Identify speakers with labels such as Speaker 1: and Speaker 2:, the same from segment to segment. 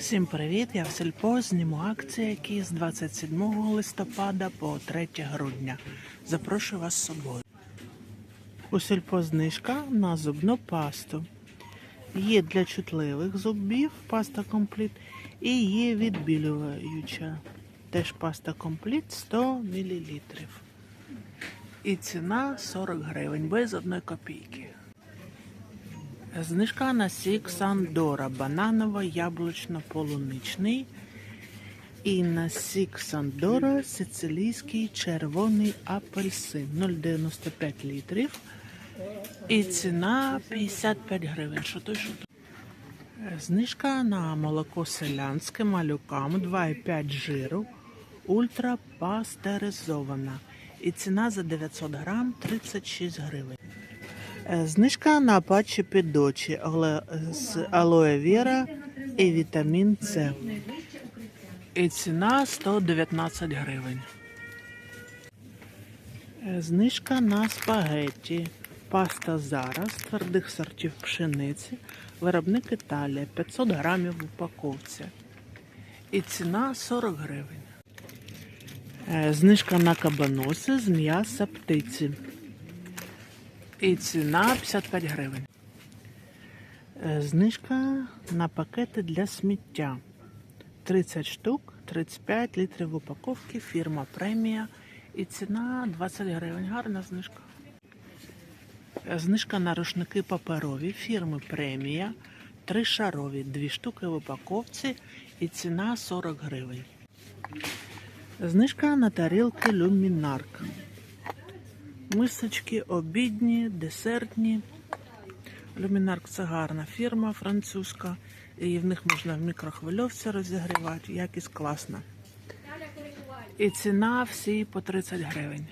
Speaker 1: Всім привіт! Я в Сільпо зніму акції, які з 27 листопада по 3 грудня. Запрошую вас з собою. У Сільпо знижка на зубну пасту. Є для чутливих зубів паста компліт і є відбілююча. Теж паста компліт 100 мл. І ціна 40 гривень без одної копійки. Знижка на сік Сандора бананово-яблучно-полуничний і на сік Сандора сицилійський червоний апельсин 0,95 літрів. І ціна 55 гривень. Що то, що то. Знижка на молоко селянське малюкам 2,5 жиру ультрапастеризована. І ціна за 900 грам 36 гривень. Е, Знижка на патчі під очі з алоє віра і вітамін С. І ціна 119 гривень. Е, Знижка на спагетті. Паста зараз твердих сортів пшениці. Виробник Італія 500 грамів в упаковці. І ціна 40 гривень. Е, Знижка на кабаноси з м'яса птиці. І ціна 55 гривень. Е, Знижка на пакети для сміття. 30 штук, 35 літрів упаковки, фірма премія. І ціна 20 гривень. Гарна знижка. Е, Знижка на рушники паперові фірми премія. Три шарові, дві штуки в упаковці і ціна 40 гривень. Знижка на тарілки люмінарк. Мисочки обідні, десертні. Люмінарк це гарна фірма французька. І в них можна в мікрохвильовці розігрівати. Якість класна. І ціна всі по 30 гривень.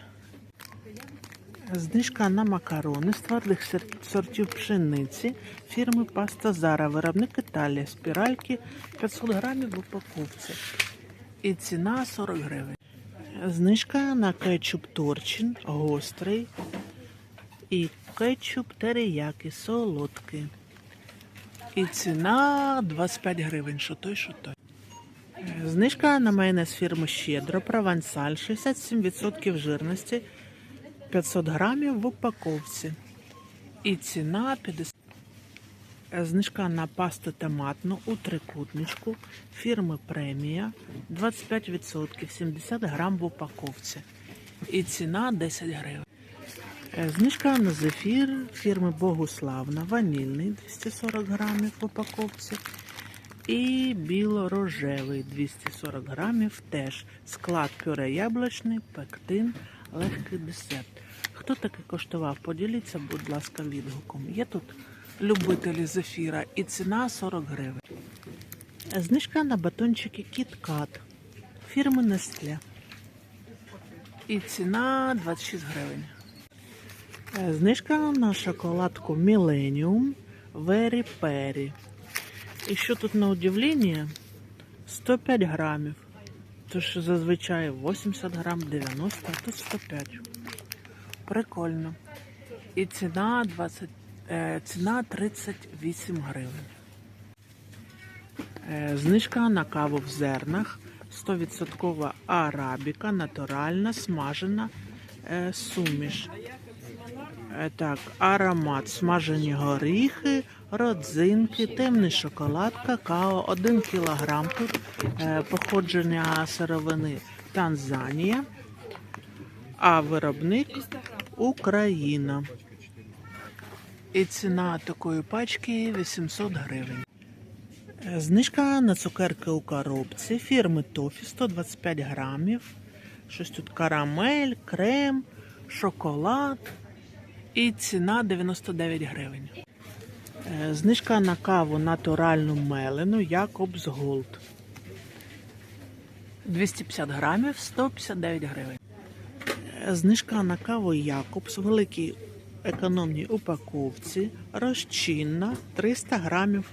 Speaker 1: Знижка на макарони з твердих сортів пшениці фірми Паста Зара. Виробник Італія. Спіральки 500 грамів в упаковці. І ціна 40 гривень. Знижка на кетчуп Торчин гострий і кетчуп терияки солодкий. І ціна 25 гривень, що той, що той. Знижка на майонез фірми Щедро, провансаль, 67% жирності, 500 грамів в упаковці. І ціна 50. Е, Знижка на пасту томатну у трикутничку фірми Премія 25%, 70 грам в упаковці. І ціна 10 гривень. Е, Знижка на зефір фірми Богуславна, ванільний 240 грамів в упаковці. І біло-рожевий 240 грамів теж. Склад пюре яблучний, пектин, легкий десерт. Хто таки коштував? Поділіться, будь ласка, відгуком. Є тут любителі зефіра і ціна 40 гривень. Знижка на батончики Кіткат фірми Nestle. І ціна 26 гривень. Знижка на шоколадку Millennium Very Perry. І що тут на удивлення? 105 грамів. Тож зазвичай 80 грам, 90, а тут 105. Прикольно. І ціна 20, е, ціна 38 гривень. Е, Знижка на каву в зернах. 100% арабіка, натуральна, смажена е, суміш. Е, Так, аромат, смажені горіхи, родзинки, темний шоколад, какао, 1 кг е, походження сировини Танзанія, а виробник Україна. І ціна такої пачки 800 гривень. Знижка на цукерки у коробці фірми Тофі 125 грамів. Щось тут карамель, крем, шоколад. І ціна 99 гривень. Е, Знижка на каву натуральну мелену Якобс Голд. 250 грамів 159 гривень. Е, Знижка на каву Якобс в великій економній упаковці. Розчинна 300 грамів.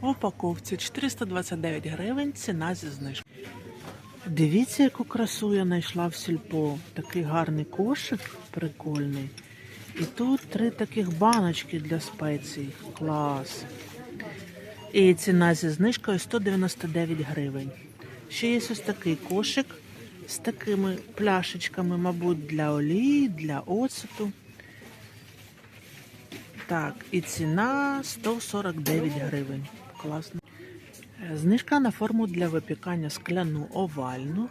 Speaker 1: Упаковці 429 гривень. Ціна зі знижкою. Дивіться, яку красу я знайшла в сільпо. Такий гарний кошик, прикольний. І тут три таких баночки для спецій. Клас. І ціна зі знижкою 199 гривень. Ще є ось такий кошик з такими пляшечками, мабуть, для олії, для оцету. Так, і ціна 149 гривень. Класно. Е, Знижка на форму для випікання скляну овальну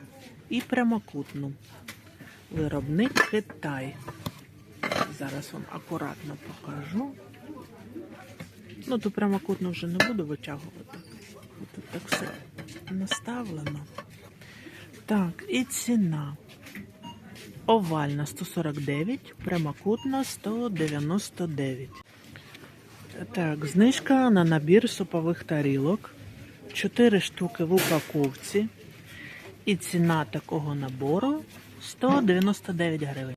Speaker 1: і прямокутну. Виробник Китай. Зараз вам акуратно покажу. Ну, то прямокутно вже не буду витягувати. Тут так все наставлено. Так, і ціна. Овальна 149, прямокутна 199. Так, знижка на набір супових тарілок. 4 штуки в упаковці. І ціна такого набору 199 гривень.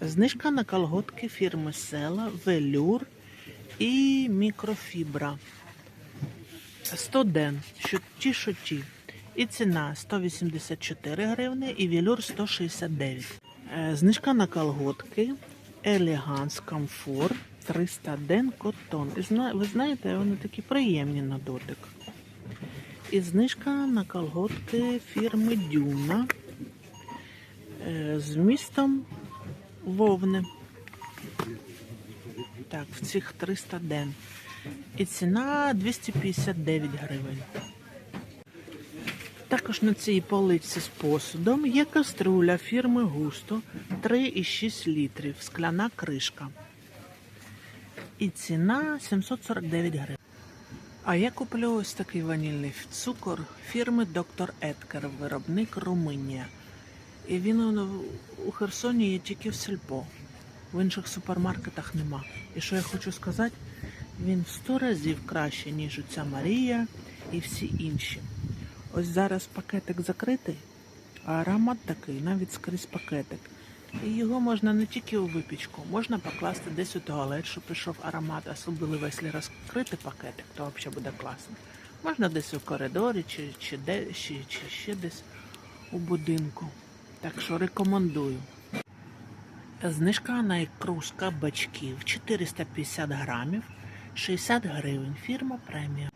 Speaker 1: Знижка на колготки фірми Села, Велюр і мікрофібра. 100 ден, ті. І ціна 184 гривни і велюр 169. Е, Знижка на колготки Елеганс Комфорт 300 ден котон. Ви знаєте, вони такі приємні на дотик. І знижка на колготки фірми Дюна е, з містом вовни. Так, в цих 300 ден. І ціна 259 гривень. Також на цій полиці з посудом є каструля фірми Густо 3,6 літрів, скляна кришка. І ціна 749 гривень. А я куплю ось такий ванільний цукор фірми Доктор Еткер, виробник Румунія. І він у- Херсоні є тільки в сільпо. В інших супермаркетах нема. І що я хочу сказати, він в 100 разів краще, ніж оця Марія і всі інші. Ось зараз пакетик закритий, а аромат такий, навіть скрізь пакетик. І його можна не тільки у випічку, можна покласти десь у туалет, щоб пішов аромат, особливо якщо розкрити пакетик, то взагалі буде класно. Можна десь у коридорі чи, чи, де, чи, чи ще десь у будинку. Так що рекомендую. Знижка на ікру з кабачків 450 грамів, 60 гривень. Фірма премія.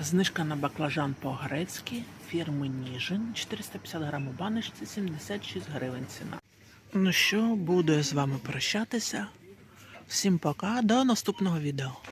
Speaker 1: Знижка на баклажан по-грецьки фірми Ніжин 450 грам у баночці 76 гривень ціна. Ну що, буду я з вами прощатися. Всім пока, до наступного відео.